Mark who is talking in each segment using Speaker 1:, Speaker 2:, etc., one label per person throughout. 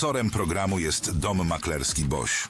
Speaker 1: Sponsorem programu jest Dom Maklerski Boś.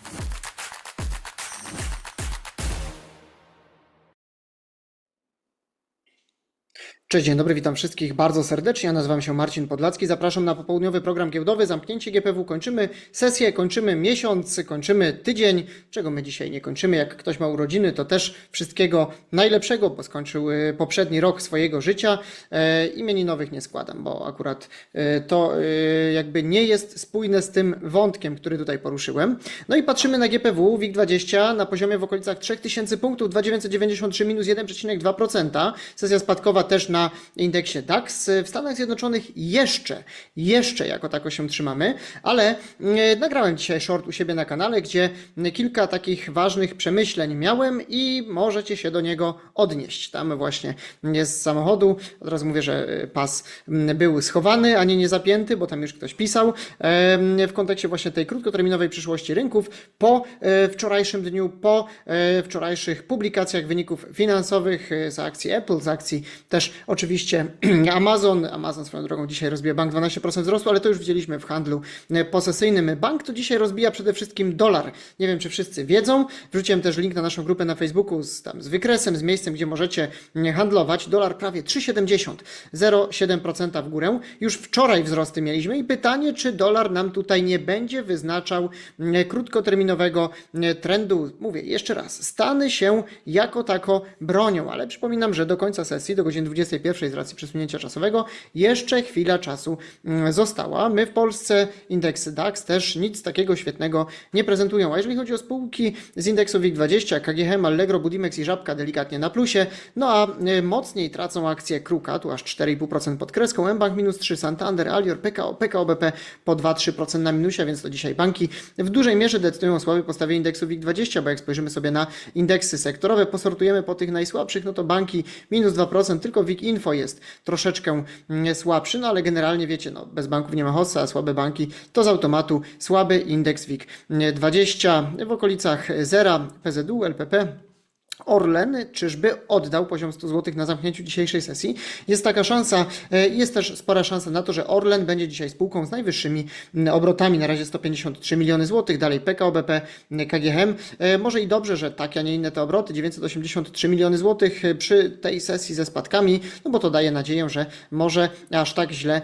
Speaker 2: Cześć, dzień dobry, witam wszystkich bardzo serdecznie. Ja nazywam się Marcin Podlacki. Zapraszam na popołudniowy program giełdowy. Zamknięcie GPW. Kończymy sesję, kończymy miesiąc, kończymy tydzień. Czego my dzisiaj nie kończymy? Jak ktoś ma urodziny, to też wszystkiego najlepszego, bo skończył y, poprzedni rok swojego życia. E, imieninowych nie składam, bo akurat e, to e, jakby nie jest spójne z tym wątkiem, który tutaj poruszyłem. No i patrzymy na GPW, WIG20 na poziomie w okolicach 3000 punktów, 2993 minus 1,2%. Sesja spadkowa też na indeksie DAX. W Stanach Zjednoczonych jeszcze, jeszcze jako tako się trzymamy, ale e, nagrałem dzisiaj short u siebie na kanale, gdzie kilka takich ważnych przemyśleń miałem i możecie się do niego odnieść. Tam właśnie jest samochodu, od razu mówię, że e, pas był schowany, a nie niezapięty, bo tam już ktoś pisał, w kontekście właśnie tej krótkoterminowej przyszłości rynków po e, wczorajszym dniu, po wczorajszych publikacjach wyników finansowych z akcji Apple, z akcji też oczywiście Amazon. Amazon swoją drogą dzisiaj rozbija bank 12% wzrostu, ale to już widzieliśmy w handlu e, posesyjnym. Bank to dzisiaj rozbija przede wszystkim dolar. Nie wiem, czy wszyscy wiedzą. Wrzuciłem też link na naszą grupę na Facebooku z, tam, z wykresem, z miejscem, gdzie możecie mm, handlować. Dolar prawie 3,70, 0,7% w górę. Już wczoraj wzrosty mieliśmy i pytanie, czy dolar nam tutaj nie będzie wyznaczał mm, krótkoterminowego mm, trendu. Mówię jeszcze raz, Stany się jako tako bronią, ale przypominam, że do końca sesji, do godziny 21 z racji przesunięcia czasowego, jeszcze chwila czasu mm, została. My w Polsce indeksy DAX też nic takiego świetnego nie prezentują. A jeżeli chodzi o spółki z indeksu WIG20, KGHM, Allegro, Budimex i Żabka delikatnie na plusie, no a y, mocniej tracą akcje Kruka, tu aż 4,5% pod kreską, mBank minus 3, Santander, Alior, PKO, PKO BP po 2-3% na minusie, więc to dzisiaj banki w dużej mierze decydują o słabej postawie indeksu WIG20, bo jak spojrzymy sobie na indeksy sektorowe, posortujemy po tych najsłabszych, no to banki minus 2%, tylko WIG Info jest troszeczkę mm, słabszy, no ale generalnie wiecie, no bez banków nie ma hossa, a słabe banki to z automatu słaby indeks WIG20 w okolicach zera PZU, LPP. Orlen czyżby oddał poziom 100 zł na zamknięciu dzisiejszej sesji. Jest taka szansa, e, jest też spora szansa na to, że Orlen będzie dzisiaj spółką z najwyższymi obrotami, na razie 153 miliony złotych, dalej PKO BP, KGHM. E, Może i dobrze, że tak, a nie inne te obroty, 983 miliony złotych e, przy tej sesji ze spadkami, no bo to daje nadzieję, że może aż tak źle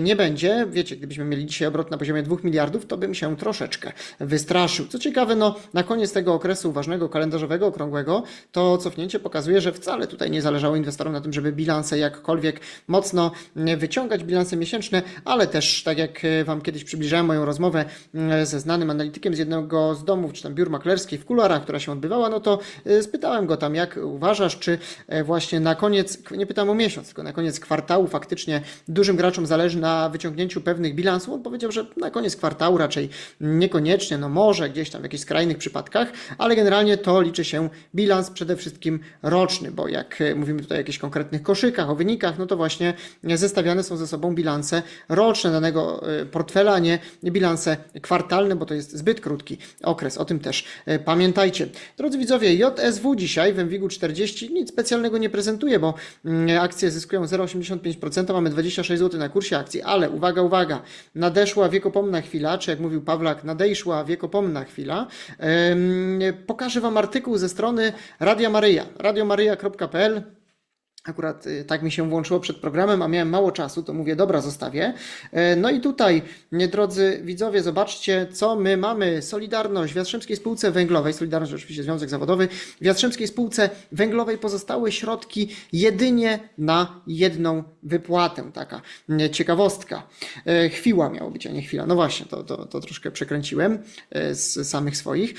Speaker 2: nie będzie. Wiecie, gdybyśmy mieli dzisiaj obrot na poziomie 2 miliardów, to bym się troszeczkę wystraszył. Co ciekawe, no na koniec tego okresu ważnego kalendarzowego, okrągłego, to cofnięcie pokazuje, że wcale tutaj nie zależało inwestorom na tym, żeby bilanse jakkolwiek mocno wyciągać, bilanse miesięczne, ale też, tak jak Wam kiedyś przybliżałem moją rozmowę mm, ze znanym analitykiem z jednego z domów, czy tam biur maklerskich w Kularach, która się odbywała, no to spytałem go tam, jak uważasz, czy e, właśnie na koniec, nie pytam o miesiąc, tylko na koniec kwartału faktycznie dużym graczom zależy na wyciągnięciu pewnych bilansów. On powiedział, że na koniec kwartału raczej niekoniecznie, no może gdzieś tam w jakichś skrajnych przypadkach, ale generalnie to liczy się bilans przede wszystkim roczny, bo jak e, mówimy tutaj o jakichś konkretnych koszykach, o wynikach, no to właśnie zestawiane są ze sobą bilanse roczne danego e, portfela, a nie bilanse kwartalne, bo to jest zbyt krótki okres. O tym też e, pamiętajcie. Drodzy widzowie, JSW dzisiaj w MWIG 40 nic specjalnego nie prezentuje, bo mm, akcje zyskują 0,85%, mamy 26 zł na kursie akcji, ale uwaga, uwaga, nadeszła wiekopomna chwila, czy jak mówił Pawlak, nadejszła wiekopomna chwila. Pokażę Wam artykuł ze strony Radia Maryja, radiomaryja.pl Akurat y, tak mi się włączyło przed programem, a miałem mało czasu, to mówię, dobra, zostawię. E, No i tutaj, drodzy widzowie, zobaczcie, co my mamy. Solidarność w Jastrzębskiej Spółce Węglowej, Solidarność oczywiście Związek Zawodowy, w Jastrzębskiej Spółce Węglowej pozostały środki jedynie na jedną wypłatę. Taka ciekawostka. E, Chwila miało być, a nie chwila. No właśnie, to, to, to troszkę przekręciłem e, z samych swoich.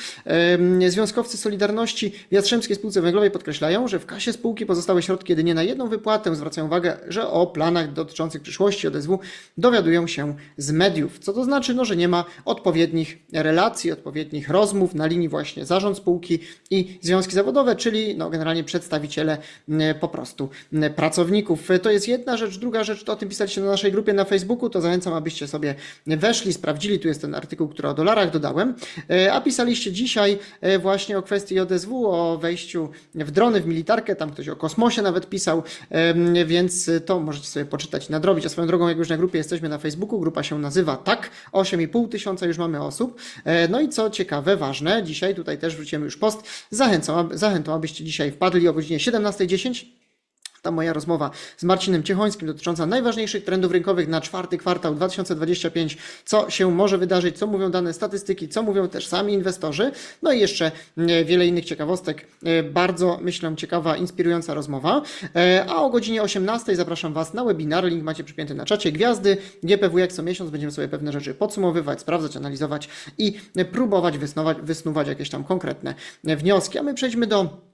Speaker 2: Związkowcy Solidarności w Jastrzębskiej Spółce Węglowej podkreślają, że w kasie spółki pozostały środki jedynie na jedną wypłatę. Zwracają uwagę, że o planach dotyczących przyszłości ODSW dowiadują się z mediów. Co to znaczy? No, że nie ma odpowiednich relacji, odpowiednich rozmów na linii właśnie zarząd spółki i związki zawodowe, czyli no, generalnie przedstawiciele m, po prostu m, pracowników. To jest jedna rzecz. Druga rzecz, to o tym pisaliście na naszej grupie na Facebooku, to zachęcam, abyście sobie weszli, sprawdzili. Tu jest ten artykuł, który o dolarach dodałem. E, A pisaliście dzisiaj e, właśnie o kwestii ODSW, o wejściu w drony, w militarkę, tam ktoś o kosmosie nawet pisał, napisał, więc to możecie sobie poczytać i nadrobić. A swoją drogą, jak już na grupie jesteśmy na Facebooku, grupa się nazywa Tak, 8,5 tysiąca już mamy osób. E, No i co ciekawe, ważne, dzisiaj tutaj też wrzuciłem już post, zachęcam, zachęcam, abyście dzisiaj wpadli o godzinie 17.10 ta moja rozmowa z Marcinem Ciechońskim dotycząca najważniejszych trendów rynkowych na czwarty kwartał 2025, co się może wydarzyć, co mówią dane statystyki, co mówią też sami inwestorzy, no i jeszcze e, wiele innych ciekawostek. E, Bardzo, myślę, ciekawa, inspirująca rozmowa. E, A o godzinie 18 zapraszam Was na webinar, link macie przypięty na czacie Gwiazdy, GPW jak co miesiąc będziemy sobie pewne rzeczy podsumowywać, sprawdzać, analizować i próbować wysnuwać, wysnuwać jakieś tam konkretne wnioski. A my przejdźmy do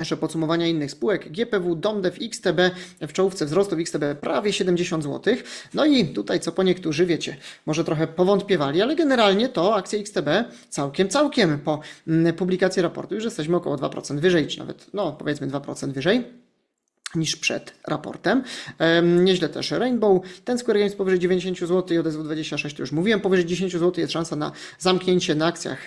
Speaker 2: jeszcze podsumowania innych spółek. GPW, Domdev, XTB w czołówce wzrostu w XTB prawie 70 zł. No i tutaj co po niektórzy wiecie, może trochę powątpiewali, ale generalnie to akcje XTB całkiem, całkiem po mm, publikacji raportu już jesteśmy około 2% wyżej, czy nawet no powiedzmy 2% wyżej niż przed raportem. Nieźle też Rainbow, ten Square Games powyżej 90 zł i odezwu 26 to już mówiłem, powyżej 10 zł jest szansa na zamknięcie na akcjach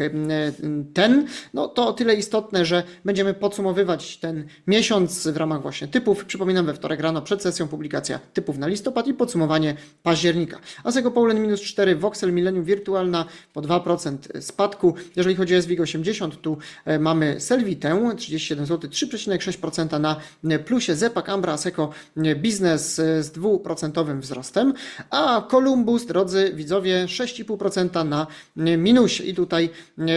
Speaker 2: ten. No to o tyle istotne, że będziemy podsumowywać ten miesiąc w ramach właśnie typów. Przypominam we wtorek rano przed sesją publikacja typów na listopad i podsumowanie października. Asseco Poland minus 4, Voxel Millennium Wirtualna po 2% spadku. Jeżeli chodzi o SWIG 80, tu e, mamy Selvitę 37 zł, 3,6% na plusie, Zepak, Ambra, Asseco e, Biznes e, z 2% wzrostem, a Columbus, drodzy widzowie, 6,5% na e, minusie. I tutaj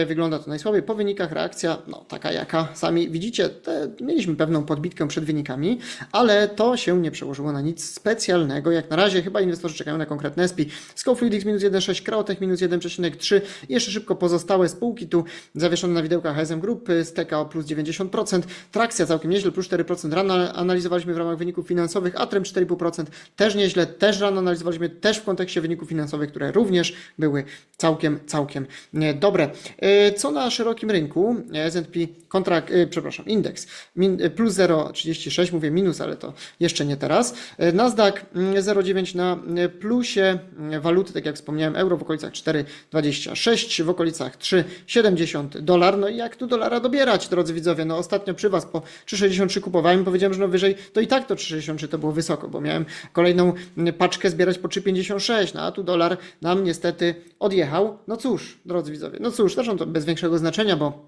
Speaker 2: wygląda to najsłabiej. Po wynikach reakcja, no taka jaka sami widzicie, te, mieliśmy pewną podbitkę przed wynikami, ale to się nie przełożyło na nic specjalnego. Jak na razie chyba inwestorzy czekają na konkretne SP. Scofluidics minus 1,6, Krautech minus 1,3 i jeszcze szybko pozostałe spółki tu zawieszone na widełkach HSM Group, Steka o plus 90%, Trakcja całkiem nieźle, plus 4% rano analizowaliśmy w ramach wyników finansowych, Atrem 4,5% też nieźle, też rano analizowaliśmy, też w kontekście wyników finansowych, które również były całkiem, całkiem e, dobre. E, Co na szerokim rynku? S&P kontrakt, e, przepraszam, indeks e, plus 0,36, mówię minus, ale to jeszcze nie teraz. E, Nasdaq mm, 0,9 na e, plusie, mm, waluty, tak jak wspomniałem, euro w okolicach 4,26, w okolicach 3,70 dolar. No i jak tu dolara dobierać, drodzy widzowie? No ostatnio przy Was po 3,63 kupowałem, powiedziałem, że no wyżej, to i tak to 3,63 to było wysoko, bo miałem kolejną paczkę zbierać po 3,56, no a tu dolar nam niestety odjechał. No cóż, drodzy widzowie, no cóż, zresztą to bez większego znaczenia, bo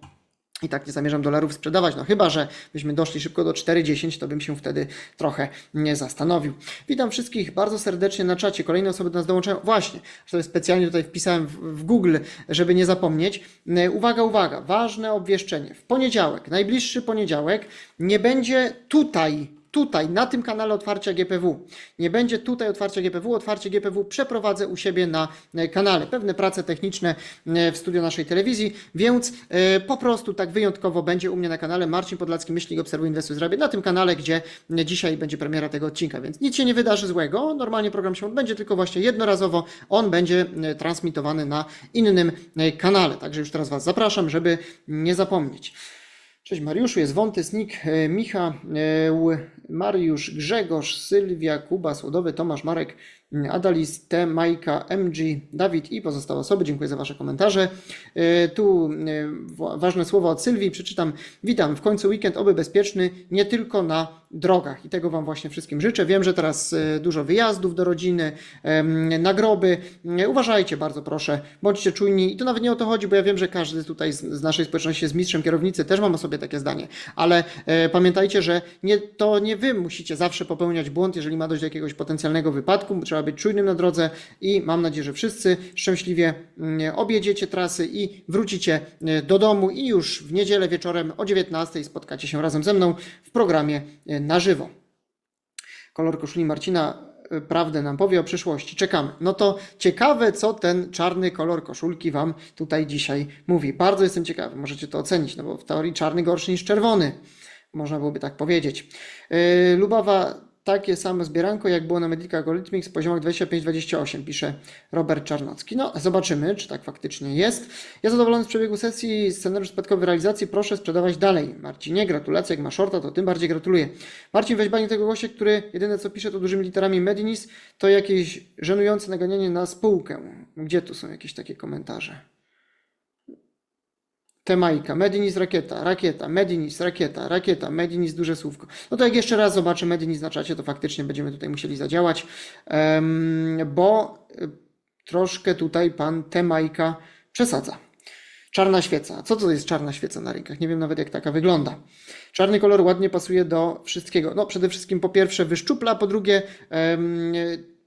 Speaker 2: i tak nie zamierzam dolarów sprzedawać, no chyba, że byśmy doszli szybko do 4,10, to bym się wtedy trochę nie zastanowił. Witam wszystkich bardzo serdecznie na czacie. Kolejne osoby do nas dołączają. Właśnie, sobie specjalnie tutaj wpisałem w, Google, żeby nie zapomnieć. E, Uwaga, uwaga, ważne obwieszczenie. W poniedziałek, najbliższy poniedziałek, nie będzie tutaj tutaj, na tym kanale otwarcia GPW. Nie będzie tutaj otwarcia GPW. Otwarcie GPW przeprowadzę u siebie na e, kanale. Pewne prace techniczne e, w studio naszej telewizji, więc e, po prostu tak wyjątkowo będzie u mnie na kanale Marcin Podlacki, myślnik Obserwuj Inwestuj Zrabię, na tym kanale, gdzie dzisiaj będzie premiera tego odcinka, więc nic się nie wydarzy złego. Normalnie program się odbędzie, tylko właśnie jednorazowo on będzie transmitowany na innym kanale. Także już teraz Was zapraszam, żeby nie zapomnieć. Cześć Mariuszu, jest Wątys, Nik, e, Micha, e, Mariusz, Grzegorz, Sylwia, Kuba, Słodowy, Tomasz, Marek, Adalis, T, Majka, MG, Dawid i pozostałe osoby. Dziękuję za Wasze komentarze. E, Tu e, wa- ważne słowa od Sylwii, przeczytam. Witam, w końcu weekend oby bezpieczny, nie tylko na drogach i tego Wam właśnie wszystkim życzę. Wiem, że teraz e, dużo wyjazdów do rodziny, nagroby. Uważajcie bardzo proszę, bądźcie czujni i to nawet nie o to chodzi, bo ja wiem, że każdy tutaj z, naszej społeczności jest mistrzem kierownicy, też mam o sobie takie zdanie, ale pamiętajcie, że nie, to nie Wy musicie zawsze popełniać błąd, jeżeli ma dojść do jakiegoś potencjalnego wypadku, trzeba być czujnym na drodze i mam nadzieję, że wszyscy szczęśliwie mm, objedziecie trasy i wrócicie e, do domu i już w niedzielę wieczorem o 19 spotkacie się razem ze mną w programie e, na żywo. Kolor koszuli Marcina y, prawdę nam powie o przyszłości. Czekamy. No to ciekawe, co ten czarny kolor koszulki Wam tutaj dzisiaj mówi. Bardzo jestem ciekawy. Możecie to ocenić, no bo w teorii czarny gorszy niż czerwony. Można byłoby tak powiedzieć. Lubawa takie samo zbieranko, jak było na Medica Algorithmics w poziomach 25-28, pisze Robert Czarnocki. No, zobaczymy, czy tak faktycznie jest. Ja zadowolony z przebiegu sesji, scenariusz spadkowy realizacji, proszę sprzedawać dalej. Marcinie, gratulacje, jak ma shorta, to tym bardziej gratuluję. Marcin, weź banie tego gościa, który jedyne co pisze to dużymi literami Medinis, to jakieś żenujące naganianie na spółkę. Gdzie tu są jakieś takie komentarze? Temajka, Medinis rakieta, rakieta, Medinis rakieta, rakieta, Medinis duże słówko. No to jak jeszcze raz zobaczę Medinis na czacie, to faktycznie będziemy tutaj musieli zadziałać, bo y, troszkę tutaj pan Temajka przesadza. Czarna świeca. Co to jest czarna świeca na rynkach? Nie wiem nawet jak taka wygląda. Czarny kolor ładnie pasuje do wszystkiego. No przede wszystkim po pierwsze wyszczupla, po drugie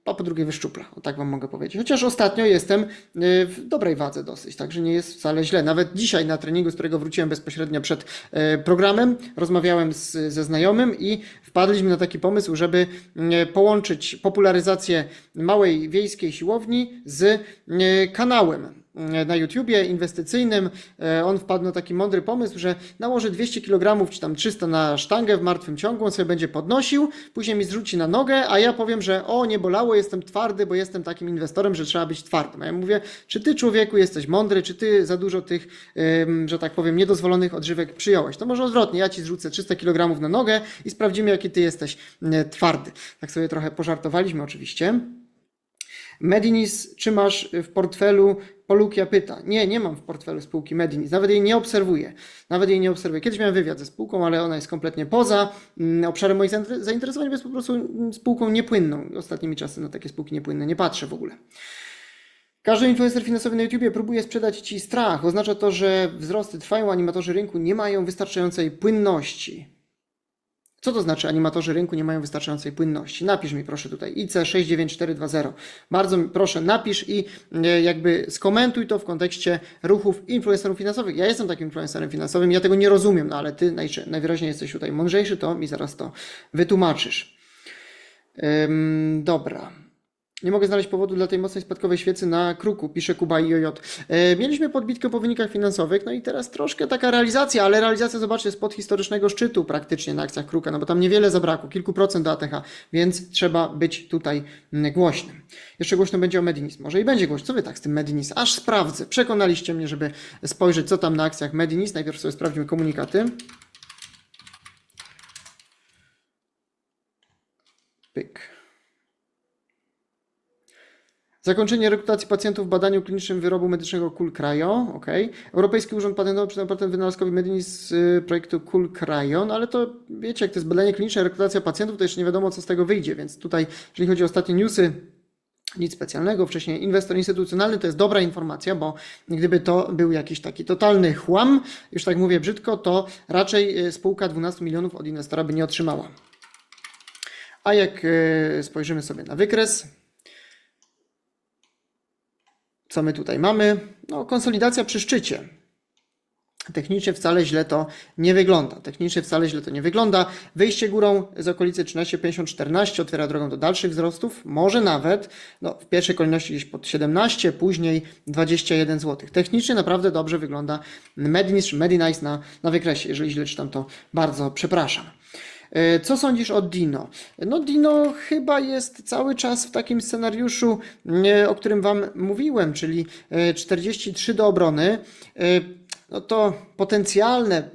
Speaker 2: a po drugie wyszczupla, o tak Wam mogę powiedzieć. Chociaż ostatnio jestem y, w dobrej wadze dosyć, także nie jest wcale źle. Nawet dzisiaj na treningu, z którego wróciłem bezpośrednio przed y, programem, rozmawiałem z, ze znajomym i wpadliśmy na taki pomysł, żeby y, połączyć popularyzację małej wiejskiej siłowni z kanałem na YouTubie inwestycyjnym. E, On wpadł na taki mądry pomysł, że nałoży 200 kg czy tam 300 na sztangę w martwym ciągu, on sobie będzie podnosił, później mi zrzuci na nogę, a ja powiem, że o, nie bolało, jestem twardy, bo jestem takim inwestorem, że trzeba być twardym. A ja mówię, czy ty człowieku jesteś mądry, czy ty za dużo tych, że tak powiem, niedozwolonych odżywek przyjąłeś? To może odwrotnie, ja ci zrzucę 300 kg na nogę i sprawdzimy, jaki ty jesteś twardy. Tak sobie trochę pożartowaliśmy oczywiście. Medinis, czy masz w portfelu Polukia pyta. Nie, nie mam w portfelu spółki Medinis, nawet jej nie obserwuję. Nawet jej nie obserwuję. Kiedyś miałem wywiad ze spółką, ale ona jest kompletnie poza mm, obszarem moich zainter- zainteresowań, jest po prostu mm, spółką niepłynną. Ostatnimi czasy na takie spółki niepłynne nie patrzę w ogóle. Każdy influencer finansowy na YouTubie próbuje sprzedać Ci strach. Oznacza to, że wzrosty trwają, animatorzy rynku nie mają wystarczającej płynności. Co to znaczy animatorzy rynku nie mają wystarczającej płynności? Napisz mi proszę tutaj IC69420. Bardzo proszę napisz i e, jakby skomentuj to w kontekście ruchów influencerów finansowych. Ja jestem takim influencerem finansowym, ja tego nie rozumiem, no ale ty najwyraźniej jesteś tutaj mądrzejszy, to mi zaraz to wytłumaczysz. Ym, dobra. Nie mogę znaleźć powodu dla tej mocnej spadkowej świecy na kruku, pisze Kuba i JJ. E, mieliśmy podbitkę po wynikach finansowych, no i teraz troszkę taka realizacja, ale realizacja, zobaczcie, spod historycznego szczytu praktycznie na akcjach kruka, no bo tam niewiele zabrakło, kilku procent do ATH, więc trzeba być tutaj mm, głośnym. Jeszcze głośno będzie o Medinis, może i będzie głośno. Co wy tak z tym Medinis? Aż sprawdzę. Przekonaliście mnie, żeby spojrzeć, co tam na akcjach Medinis. Najpierw sobie sprawdźmy komunikaty. Pyk. Zakończenie rekrutacji pacjentów w badaniu klinicznym wyrobu medycznego Cool Cryo, ok. Europejski Urząd Patentowy przydał patent wynalazkowi Medinis z y, projektu Cool Cryo, no ale to wiecie, jak to jest badanie kliniczne, rekrutacja pacjentów, to jeszcze nie wiadomo, co z tego wyjdzie, więc tutaj, jeżeli chodzi o ostatnie newsy, nic specjalnego. Wcześniej inwestor instytucjonalny to jest dobra informacja, bo gdyby to był jakiś taki totalny chłam, już tak mówię brzydko, to raczej y, spółka 12 milionów od inwestora by nie otrzymała. A jak y, spojrzymy sobie na wykres, co my tutaj mamy? No, konsolidacja przy szczycie. Technicznie wcale źle to nie wygląda. Technicznie wcale źle to nie wygląda. Wyjście górą z okolicy 13,50-14 otwiera drogę do dalszych wzrostów. Może nawet no, w pierwszej kolejności gdzieś pod 17, później 21 zł. Technicznie naprawdę dobrze wygląda Medinis czy Medinice na, na wykresie. Jeżeli źle czytam, to bardzo przepraszam. E, Co sądzisz o Dino? No, Dino chyba jest cały czas w takim scenariuszu, e, o którym Wam mówiłem, czyli e, 43 do obrony. E, No to potencjalne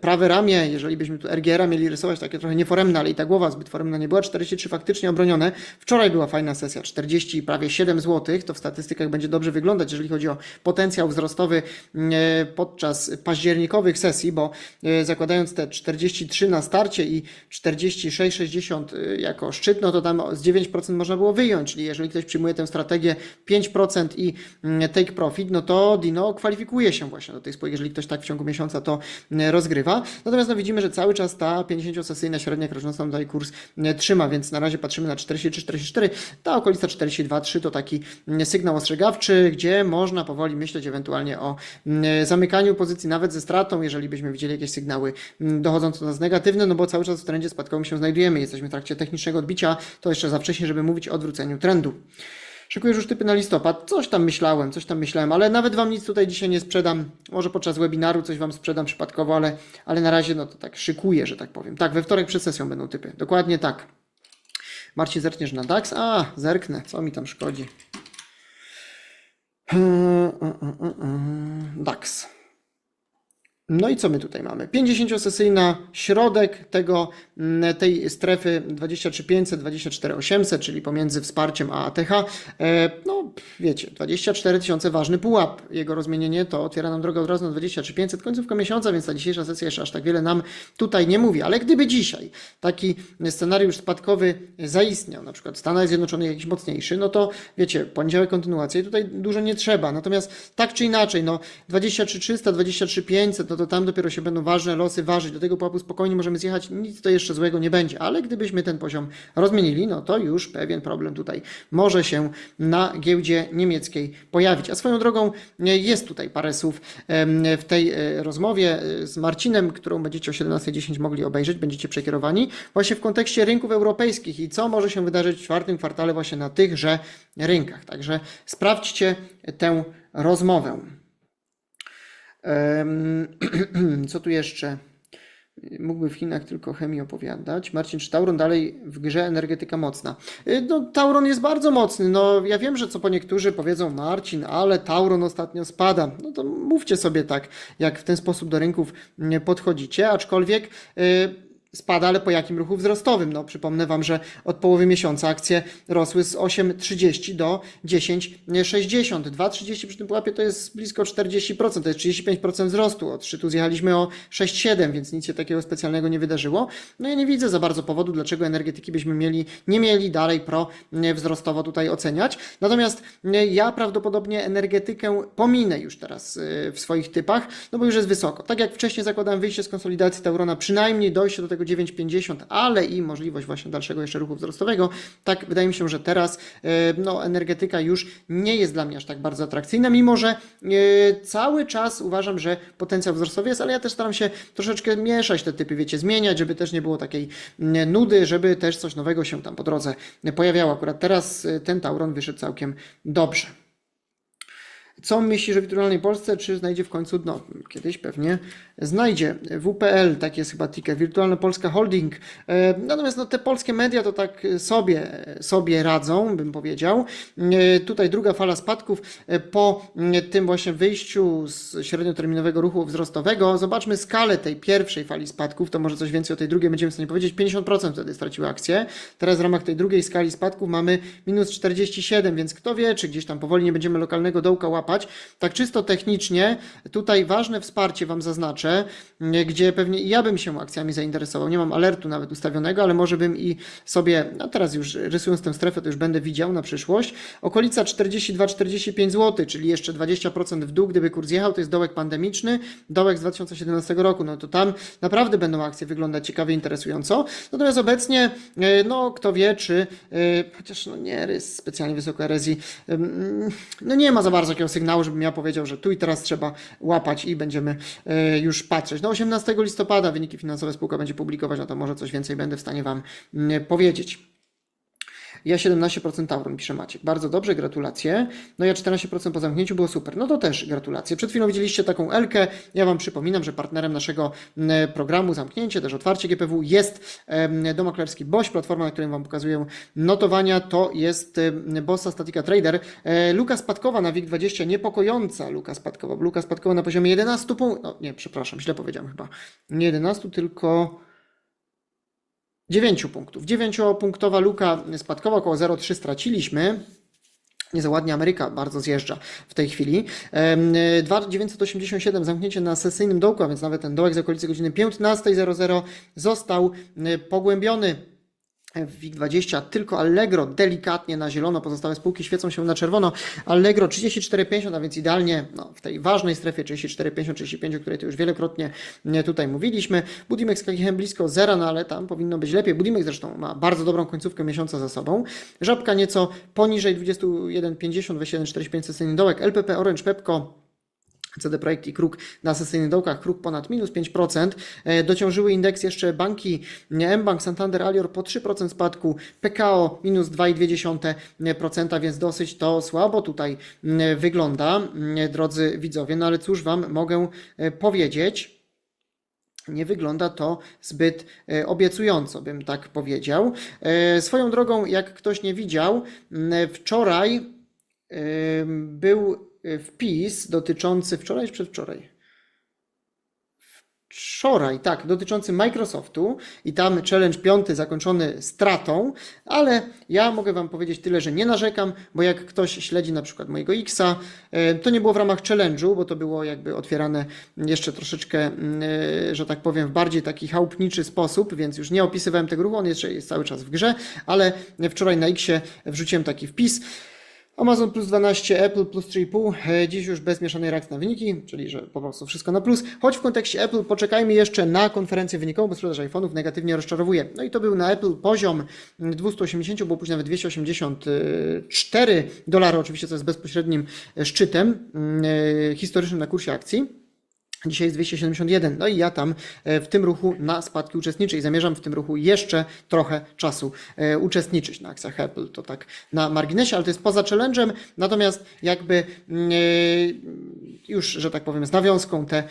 Speaker 2: prawe ramię, jeżeli byśmy tu RGR-a mieli rysować takie trochę nieforemne, ale i ta głowa zbyt foremna nie była, 43 faktycznie obronione. Wczoraj była fajna sesja, 40 i prawie 7 zł, to w statystykach będzie dobrze wyglądać, jeżeli chodzi o potencjał wzrostowy e, podczas październikowych sesji, bo e, zakładając te 43 na starcie i 46,60 e, jako szczyt, no to tam z 9% można było wyjąć, czyli jeżeli ktoś przyjmuje tę strategię 5% i take profit, no to Dino kwalifikuje się właśnie do tej spółki, jeżeli ktoś tak w ciągu miesiąca to rozgrywa. Natomiast no widzimy, że cały czas ta 50-sesyjna średnia krocząca tutaj kurs mm, trzyma, więc na razie patrzymy na 43-44, ta okolica 42-3 to taki sygnał ostrzegawczy, gdzie można powoli myśleć ewentualnie o zamykaniu pozycji nawet ze stratą, jeżeli byśmy widzieli jakieś sygnały dochodzące do nas negatywne, no bo cały czas w trendzie spadkowym się znajdujemy, jesteśmy w trakcie technicznego odbicia, to jeszcze za wcześnie, żeby mówić o odwróceniu trendu. Szykujesz już typy na listopad. Coś tam myślałem, coś tam myślałem, ale nawet Wam nic tutaj dzisiaj nie sprzedam. Może podczas webinaru coś Wam sprzedam przypadkowo, ale, ale na razie no to tak szykuję, że tak powiem. Tak, we wtorek przed sesją będą typy. Dokładnie tak. Marcin, zerkniesz na DAX? A, zerknę. Co mi tam szkodzi? E, e, e. DAX. No i co my tutaj mamy? 50-sesyjna środek tego, mm, tej strefy 23500, 24800, czyli pomiędzy wsparciem a ATH. E, No, wiecie, 24 tysiące ważny pułap. Jego rozmienienie to otwiera nam drogę od razu na 23500, końcówka miesiąca, więc ta dzisiejsza sesja jeszcze aż tak wiele nam tutaj nie mówi. Ale gdyby dzisiaj taki scenariusz spadkowy zaistniał, na przykład Stanach Zjednoczonych jakiś mocniejszy, no to wiecie, poniedziałek kontynuacja i tutaj dużo nie trzeba. Natomiast tak czy inaczej, no 23300, 23500, no to tam dopiero się będą ważne losy ważyć. Do tego pułapu spokojnie możemy zjechać, nic to jeszcze złego nie będzie. Ale gdybyśmy ten poziom rozmienili, no to już pewien problem tutaj może się na giełdzie niemieckiej pojawić. A swoją drogą e, jest tutaj parę słów w tej e, rozmowie e, z Marcinem, którą będziecie o 17.10 mogli obejrzeć, będziecie przekierowani właśnie w kontekście rynków europejskich i co może się wydarzyć w czwartym kwartale właśnie na tychże rynkach. Także sprawdźcie tę rozmowę. Co tu jeszcze? Mógłby w Chinach tylko chemii opowiadać. Marcin, czy Tauron dalej w grze energetyka mocna? Y, No, Tauron jest bardzo mocny. No, ja wiem, że co po niektórzy powiedzą, Marcin, ale Tauron ostatnio spada. No to mówcie sobie tak, jak w ten sposób do rynków nie podchodzicie, aczkolwiek. y, Spada, ale po jakim ruchu wzrostowym? No, przypomnę Wam, że od połowy miesiąca akcje rosły z 8,30 do 10,60. 2,30 przy tym pułapie to jest blisko 40%, to jest 35% wzrostu. Od szczytu zjechaliśmy o 6,7, więc nic się takiego specjalnego nie wydarzyło. No ja nie widzę za bardzo powodu, dlaczego energetyki byśmy mieli, nie mieli dalej pro wzrostowo tutaj oceniać. Natomiast nie, ja prawdopodobnie energetykę pominę już teraz y, w swoich typach, no bo już jest wysoko. Tak jak wcześniej zakładałem wyjście z konsolidacji Taurona, przynajmniej dojście do tego 9,50, ale i możliwość właśnie dalszego jeszcze ruchu wzrostowego, tak wydaje mi się, że teraz y, no, energetyka już nie jest dla mnie aż tak bardzo atrakcyjna, mimo że y, cały czas uważam, że potencjał wzrostowy jest, ale ja też staram się troszeczkę mieszać te typy, wiecie, zmieniać, żeby też nie było takiej nudy, żeby też coś nowego się tam po drodze pojawiało. Akurat teraz y, ten Tauron wyszedł całkiem dobrze. Co myślisz o wirtualnej Polsce? Czy znajdzie w końcu dno? Kiedyś pewnie znajdzie. WPL, tak jest chyba ticker, Wirtualna Polska Holding. E, Natomiast no, te polskie media to tak sobie, sobie radzą, bym powiedział. E, Tutaj druga fala spadków e, po tym właśnie wyjściu z średnioterminowego ruchu wzrostowego. Zobaczmy skalę tej pierwszej fali spadków, to może coś więcej o tej drugiej będziemy w stanie powiedzieć. 50% wtedy straciły akcje. Teraz w ramach tej drugiej skali spadków mamy minus 47, więc kto wie, czy gdzieś tam powoli nie będziemy lokalnego dołka łapać. Tak czysto technicznie, tutaj ważne wsparcie Wam zaznaczę, m, gdzie pewnie i ja bym się akcjami zainteresował. Nie mam alertu nawet ustawionego, ale może bym i sobie, no teraz już rysując tę strefę, to już będę widział na przyszłość. Okolica 42-45 zł, czyli jeszcze 20% w dół, gdyby kurs jechał, to jest dołek pandemiczny, dołek z 2017 roku, no to tam naprawdę będą akcje wyglądać ciekawie, interesująco. Natomiast obecnie, e, no kto wie, czy, e, chociaż no nie rys specjalnie wysoko erezji, no nie ma za bardzo takiego sygnału, żebym ja powiedział, że tu i teraz trzeba łapać i będziemy e, już patrzeć. No 18 listopada wyniki finansowe spółka będzie publikować, no to może coś więcej będę w stanie Wam mm, powiedzieć. Ja 17% Tauron, pisze Maciek. Bardzo dobrze, gratulacje. No ja 14% po zamknięciu było super. No to też gratulacje. Przed chwilą widzieliście taką Elkę. Ja Wam przypominam, że partnerem naszego programu Zamknięcie, też otwarcie GPW jest dom maklerski Boś, platforma, na której Wam pokazuję notowania. To jest Bossa Statica Trader. E, Luka spadkowa na WIG20, niepokojąca luka spadkowa. bo Luka spadkowa na poziomie 11 punktów. No nie, przepraszam, źle powiedziałem chyba. Nie 11, tylko 9 punktów. 9-punktowa luka spadkowa, około 0,3 straciliśmy. Nie za ładnie Ameryka bardzo zjeżdża w tej chwili. Em, 2,987 zamknięcie na sesyjnym dołku, a więc nawet ten dołek z okolicy godziny 15.00 został pogłębiony. W WIG20 tylko Allegro delikatnie na zielono, pozostałe spółki świecą się na czerwono. Allegro 34,50, a więc idealnie no, w tej ważnej strefie 34,50, 35, o której to już wielokrotnie tutaj mówiliśmy. Budimex z blisko zera, no ale tam powinno być lepiej. Budimex zresztą ma bardzo dobrą końcówkę miesiąca za sobą. Żabka nieco poniżej 21,50, 21,45 sesyjny dołek. LPP Orange Pepco CD Projekt i Kruk na sesyjnych dołkach, Kruk ponad minus 5%. E, Dociążyły indeks jeszcze banki mBank, Santander, Alior po 3% spadku, PKO minus 2,2%, więc dosyć to słabo tutaj wygląda, drodzy widzowie. No ale cóż Wam mogę e, powiedzieć? Nie wygląda to zbyt e, obiecująco, bym tak powiedział. Swoją drogą, jak ktoś nie widział, wczoraj był wpis dotyczący wczoraj czy przedwczoraj? wczoraj, tak, dotyczący Microsoftu i tam challenge piąty zakończony stratą, ale ja mogę Wam powiedzieć tyle, że nie narzekam, bo jak ktoś śledzi na przykład mojego Xa, e, to nie było w ramach challenge'u, bo to było jakby otwierane jeszcze troszeczkę, e, że tak powiem, w bardziej taki chałupniczy sposób, więc już nie opisywałem tego ruchu, on jeszcze jest cały czas w grze, ale wczoraj na Xie wrzuciłem taki wpis, Amazon plus 12, Apple plus 3,5, e, dziś już bez mieszanej reakcji na wyniki, czyli że po prostu wszystko na plus. Choć w kontekście Apple poczekajmy jeszcze na konferencję wynikową, bo sprzedaż iPhone'ów negatywnie rozczarowuje. No i to był na Apple poziom 280, było później nawet 284 dolary, oczywiście to jest bezpośrednim szczytem yy, historycznym na kursie akcji. Dzisiaj jest 271. No i ja tam e, w tym ruchu na spadki uczestniczę i zamierzam w tym ruchu jeszcze trochę czasu e, uczestniczyć na akcjach Apple. To tak na marginesie, ale to jest poza challenge'em. Natomiast jakby mm, e, już, że tak powiem, z nawiązką te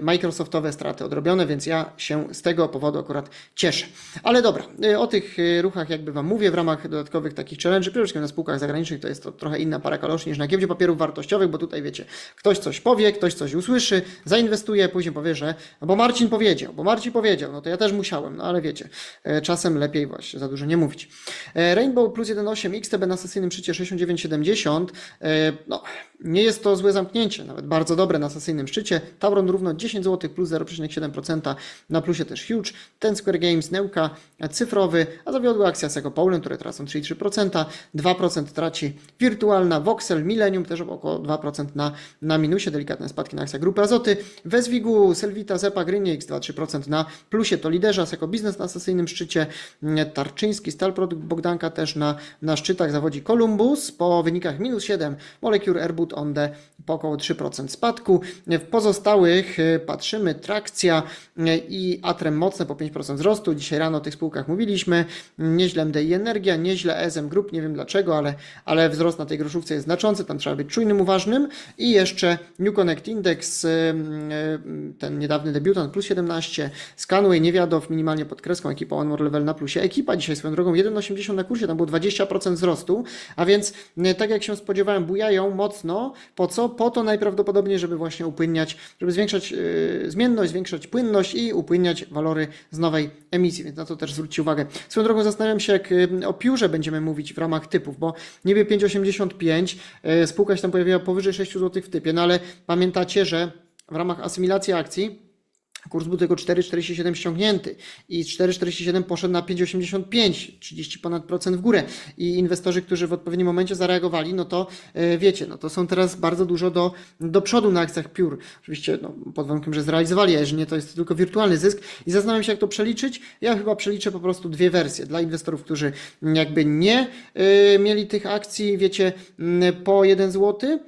Speaker 2: Microsoftowe straty odrobione, więc ja się z tego powodu akurat cieszę. Ale dobra, o tych ruchach jakby Wam mówię w ramach dodatkowych takich challenge'y, przede wszystkim na spółkach zagranicznych to jest to trochę inna para kaloszy niż na giełdzie papierów wartościowych, bo tutaj wiecie, ktoś coś powie, ktoś coś usłyszy, zainwestuję, później powie, że no bo Marcin powiedział, bo Marcin powiedział, no to ja też musiałem, no ale wiecie, e, czasem lepiej właśnie za dużo nie mówić. E, Rainbow plus 1.8, XTB na sesyjnym szczycie 69,70, e, no nie jest to złe zamknięcie, nawet bardzo dobre na sesyjnym szczycie. Tauron równo 10 zł plus 0,7%, na plusie też Huge, Ten Square Games, Neuka, cyfrowy, a zawiodła akcja Seco Poland, które teraz są 3,3%, 2% traci wirtualna, Voxel, Millennium też około 2% na, na minusie, delikatne spadki na akcjach Grupy Azoty, Wezwigu, Selvita, Zepa, Greenix 2-3% na plusie, to liderza, jako biznes na sesyjnym szczycie, Tarczyński, Stal Produkt, Bogdanka też na, na szczytach zawodzi Columbus po wynikach minus 7, Molecure, Airbud, Onde po około 3% spadku. W pozostałych y, patrzymy, Trakcja y, i Atrem mocne po 5% wzrostu. Dzisiaj rano o tych spółkach mówiliśmy. Nieźle MDI Energia, nieźle ESM Group, nie wiem dlaczego, ale, ale wzrost na tej groszówce jest znaczący, tam trzeba być czujnym, uważnym. I jeszcze New Connect Index, y, ten niedawny debiutant, plus 17, Scanway, Niewiadow, minimalnie pod kreską, ekipa One More Level na plusie. Ekipa dzisiaj swoją drogą 1,80 na kursie, tam było 20% wzrostu, a więc tak jak się spodziewałem, bujają mocno. Po co? Po to najprawdopodobniej, żeby właśnie upłynniać, żeby zwiększać yy, zmienność, zwiększać płynność i upłynniać walory z nowej emisji, więc na to też zwróćcie uwagę. Swoją drogą zastanawiam się, jak yy, o piórze będziemy mówić w ramach typów, bo niebie 5,85, yy, spółka się tam pojawiła powyżej 6 zł w typie, no ale pamiętacie, że w ramach asymilacji akcji Kurs był tylko 4,47 ściągnięty i z 4,47 poszedł na 5,85, 30 ponad procent w górę. I inwestorzy, którzy w odpowiednim momencie zareagowali, no to yy, wiecie, no to są teraz bardzo dużo do, do przodu na akcjach piór. Oczywiście no, pod warunkiem, że zrealizowali, a jeżeli nie, to jest tylko wirtualny zysk. I zastanawiam się, jak to przeliczyć. Ja chyba przeliczę po prostu dwie wersje. Dla inwestorów, którzy jakby nie yy, mieli tych akcji, wiecie, po 1 zł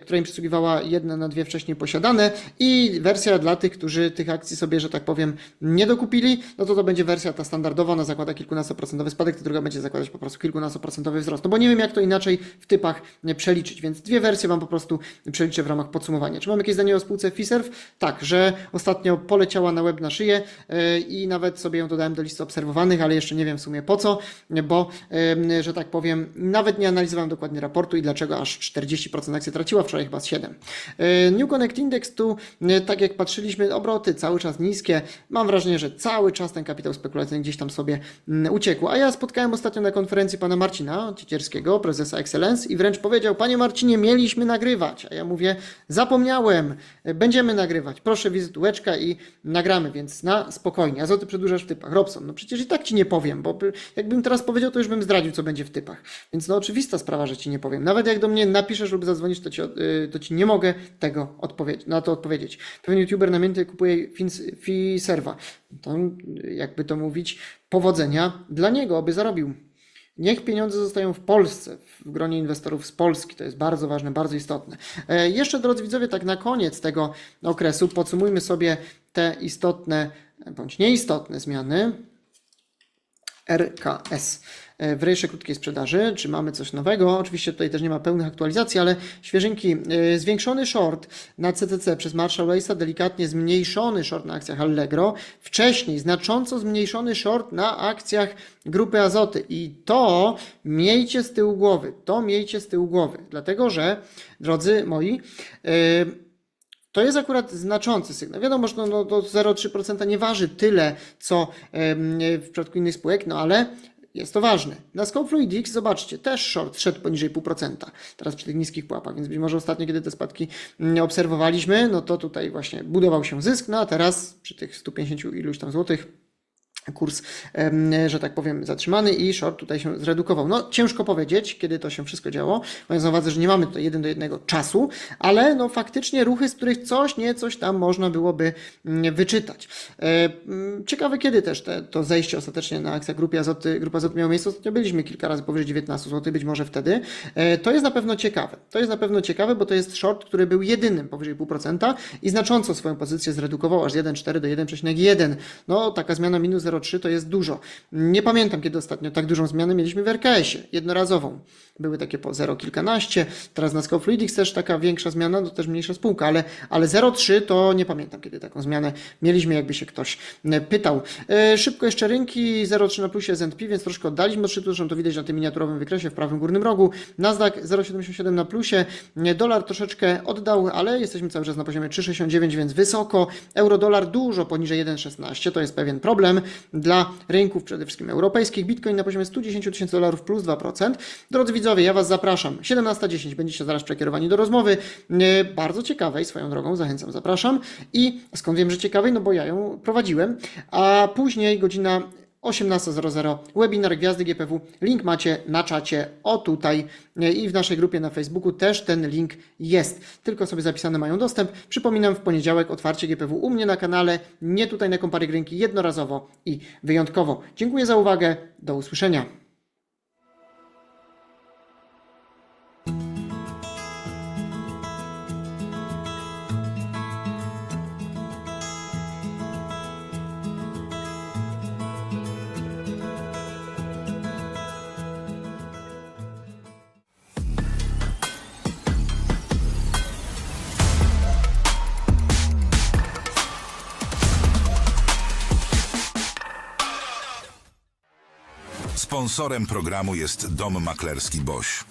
Speaker 2: która im przysługiwała jedna na dwie wcześniej posiadane i wersja dla tych, którzy tych akcji sobie, że tak powiem, nie dokupili, no to to będzie wersja ta standardowa, ona zakłada kilkunastoprocentowy spadek, ta druga będzie zakładać po prostu kilkunastoprocentowy wzrost. No bo nie wiem, jak to inaczej w typach przeliczyć, więc dwie wersje Wam po prostu przeliczę w ramach podsumowania. Czy mam jakieś zdanie o spółce Fiserv? Tak, że ostatnio poleciała na web na szyję yy, i nawet sobie ją dodałem do listy obserwowanych, ale jeszcze nie wiem w sumie po co, bo, yy, że tak powiem, nawet nie analizowałem dokładnie raportu i dlaczego aż 40% akcji traciła wczoraj chyba z 7. New Connect Index tu, tak jak patrzyliśmy, obroty cały czas niskie. Mam wrażenie, że cały czas ten kapitał spekulacyjny gdzieś tam sobie uciekł. A ja spotkałem ostatnio na konferencji pana Marcina Ciecierskiego, prezesa Excellence i wręcz powiedział, panie Marcinie, mieliśmy nagrywać. A ja mówię, zapomniałem, będziemy nagrywać. Proszę wizytóweczka i nagramy, więc na spokojnie. A co ty przedłużasz w typach? Robson, no przecież i tak ci nie powiem, bo jakbym teraz powiedział, to już bym zdradził, co będzie w typach. Więc no oczywista sprawa, że ci nie powiem. Nawet jak do mnie napiszesz lub zadzwonisz, to ci to ci nie mogę tego odpowiedzieć, na to odpowiedzieć. Pewien youtuber namiętny kupuje Fiserva. To jakby to mówić, powodzenia dla niego, aby zarobił. Niech pieniądze zostają w Polsce, w gronie inwestorów z Polski. To jest bardzo ważne, bardzo istotne. E, jeszcze, drodzy widzowie, tak na koniec tego okresu podsumujmy sobie te istotne bądź nieistotne zmiany. RKS w rejsie krótkiej sprzedaży. Czy mamy coś nowego? Oczywiście tutaj też nie ma pełnych aktualizacji, ale świeżynki. Zwiększony short na CCC przez Marshall Wace'a, delikatnie zmniejszony short na akcjach Allegro. Wcześniej znacząco zmniejszony short na akcjach grupy Azoty. I to miejcie z tyłu głowy. To miejcie z tyłu głowy. Dlatego, że, drodzy moi, yy, To jest akurat znaczący sygnał. Wiadomo, że no, no, to 0,3% nie waży tyle, co w przypadku innych spółek, no ale jest to ważne. Na Scope Fluid X, zobaczcie, też short szedł poniżej 0,5%. Teraz przy tych niskich pułapach, więc być może ostatnio, kiedy te spadki mm, obserwowaliśmy, no to tutaj właśnie budował się zysk, no a teraz przy tych 150 iluś tam złotych kurs, że tak powiem, zatrzymany i short tutaj się zredukował. No, ciężko powiedzieć, kiedy to się wszystko działo, mając na uwadze, że nie mamy tutaj jeden do jednego czasu, ale no faktycznie ruchy, z których coś, nie coś tam można byłoby mm, wyczytać. E, mm, Ciekawe, kiedy też te, to zejście ostatecznie na akcję grupy Azoty, grupa Azoty miało miejsce. Ostatnio byliśmy kilka razy powyżej 19 zł, być może wtedy. E, To jest na pewno ciekawe. To jest na pewno ciekawe, bo to jest short, który był jedynym powyżej 0,5% i znacząco swoją pozycję zredukował aż z 1,4 do 1,1. No, taka zmiana minus 0,3 to jest dużo. Nie pamiętam, kiedy ostatnio tak dużą zmianę mieliśmy w RKS-ie, jednorazową. Były takie po 0 kilkanaście, teraz na Scope Fluidics też taka większa zmiana, to też mniejsza spółka, ale, ale 0,3 to nie pamiętam, kiedy taką zmianę mieliśmy, jakby się ktoś e, pytał. E, szybko jeszcze rynki, 0,3 na plusie S&P, więc troszkę oddaliśmy od szczytu, zresztą to widać na tym miniaturowym wykresie w prawym górnym rogu. Nasdaq 0,77 na plusie, dolar troszeczkę oddał, ale jesteśmy cały czas na poziomie 3,69, więc wysoko. Euro-dolar dużo poniżej 1,16, to jest pewien problem dla rynków przede wszystkim europejskich. Bitcoin na poziomie 110 tysięcy dolarów plus 2%. Drodzy widzowie, ja Was zapraszam. 17.10 będziecie zaraz przekierowani do rozmowy. E, Bardzo ciekawej swoją drogą, zachęcam, zapraszam. I skąd wiem, że ciekawej? No bo ja ją prowadziłem. A później godzina 18.00 webinar Gwiazdy GPW. Link macie na czacie, o tutaj i w naszej grupie na Facebooku też ten link jest. Tylko sobie zapisane mają dostęp. Przypominam, w poniedziałek otwarcie GPW u mnie na kanale, nie tutaj na Komparik Rynki, jednorazowo i wyjątkowo. Dziękuję za uwagę, do usłyszenia.
Speaker 1: Sponsorem programu jest Dom Maklerski Boś.